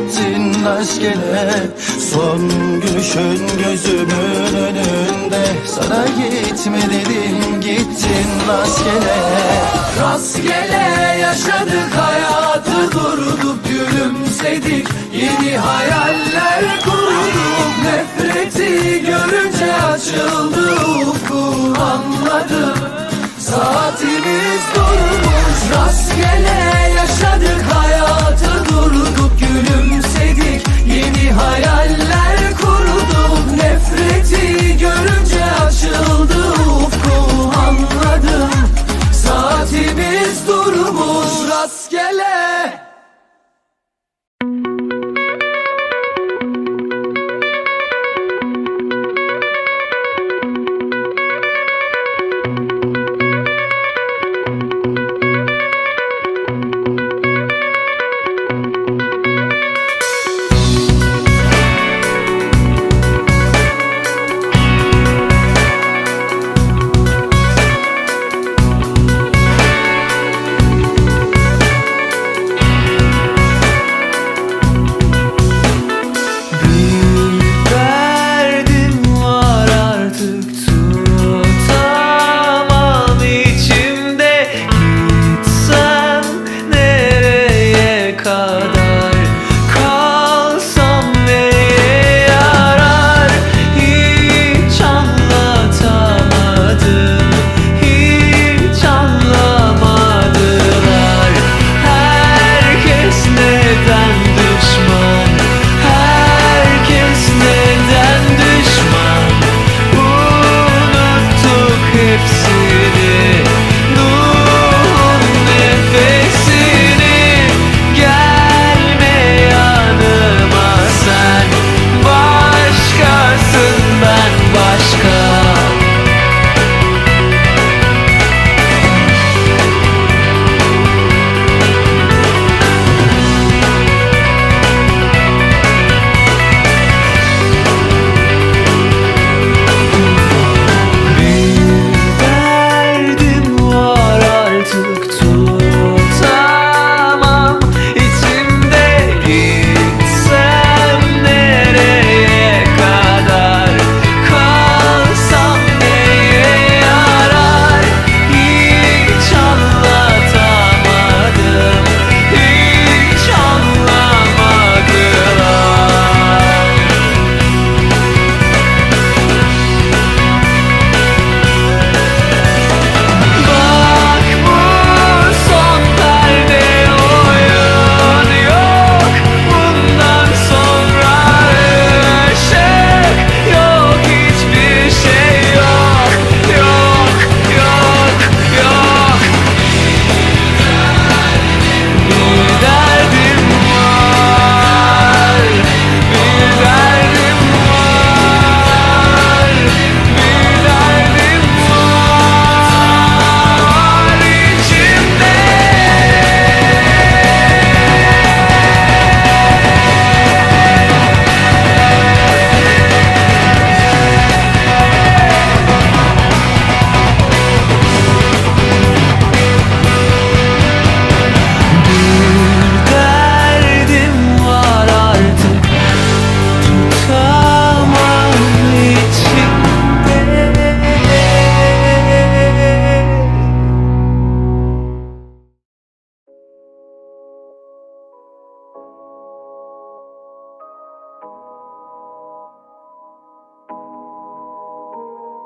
gittin rastgele. Son gülüşün gözümün önünde. Sana gitme dedim gittin rastgele. Rastgele yaşadık hayatı durduk gülümsedik. Yeni hayaller kurduk nefreti görünce açıldı ufkum anladım Saatimiz durmuş. Rastgele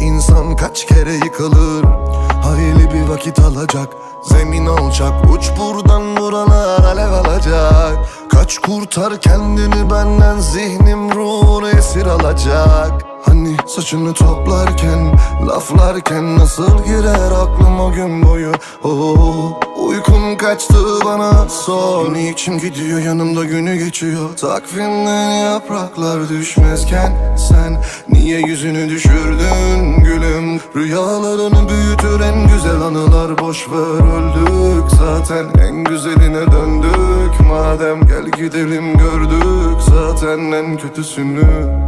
insan kaç kere yıkılır? Hayli bir vakit alacak Zemin alacak Uç buradan buralar alev alacak. Kaç kurtar kendini benden Zihnim ruhunu esir alacak Hani saçını toplarken Laflarken nasıl girer aklım o gün boyu? Oh, Uykun kaçtı bana sor. Niçin gidiyor yanımda günü geçiyor. Takvimden yapraklar düşmezken Sen niye yüzünü düşürdün gülüm? Rüyalarını büyütür en güzel anılar Boş ver öldük zaten. En güzeline döndük Madem gel gidelim gördük zaten en kötüsünü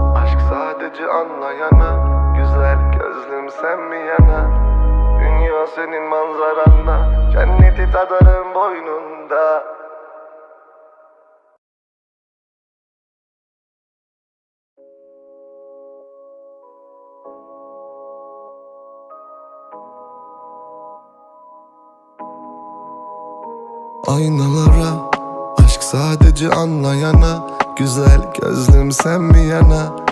Sadece anlayana Güzel gözlüm sen mi yana Dünya senin manzaranda Cenneti tadarım boynunda. Aynalara Aşk sadece anlayana Güzel gözlüm sen bir yana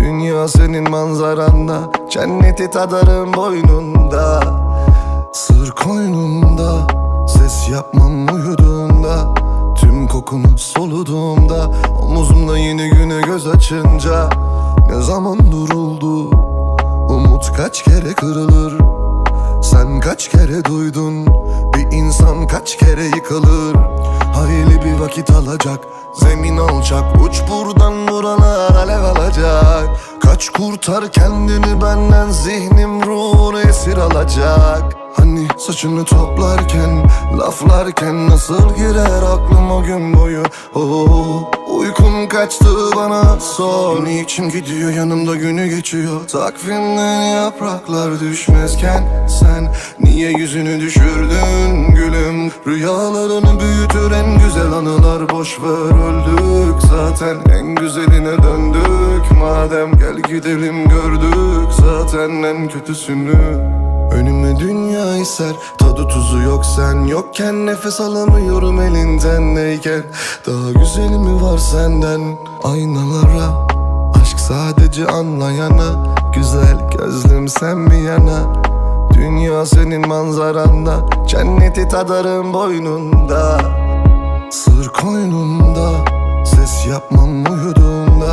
Dünya senin manzaranda Cenneti tadarım boynunda. Sır koynumda Ses yapmam uyuduğunda. Tüm kokunu soluduğumda Omuzumda yeni güne göz açınca. Ne zaman duruldu? Umut kaç kere kırılır? Sen kaç kere duydun? Bir insan kaç kere yıkılır? Hayli bir vakit alacak Zemin alacak Uç buradan buralar alev alacak. Kaç kurtar kendini benden Zihnim ruhunu esir alacak. Hani saçını toplarken Laflarken nasıl girer aklım o gün boyu? Oh, Uykun kaçtı bana sor. Niçin gidiyor yanımda günü geçiyor? Takvimden yapraklar düşmezken Sen niye yüzünü düşürdün Rüyalarını büyütür en güzel anılar. Boş ver öldük zaten. En güzeline döndük. Madem gel gidelim gördük zaten en kötüsünü. Önüme dünya ser Tadı tuzu yok. Sen yokken Nefes alamıyorum elinden. Neyken Daha güzeli mi var senden? Aynalara Aşk sadece anlayana. Güzel gözlüm sen bir yana Dünya senin manzaranda Cenneti tadarım boynunda. Sır koynumda Ses yapmam uyuduğumda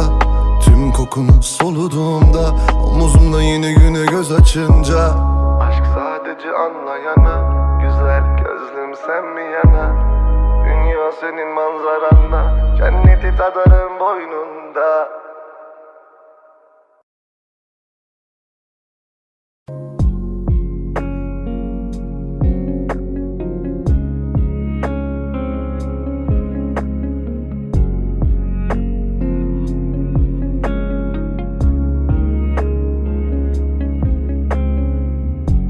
Tüm kokunu soluduğumda Omuzumda yeni güne göz açınca. Aşk sadece anlayana Güzel gözlüm sen mi yana Dünya senin manzaranda Cenneti tadarım boynunda.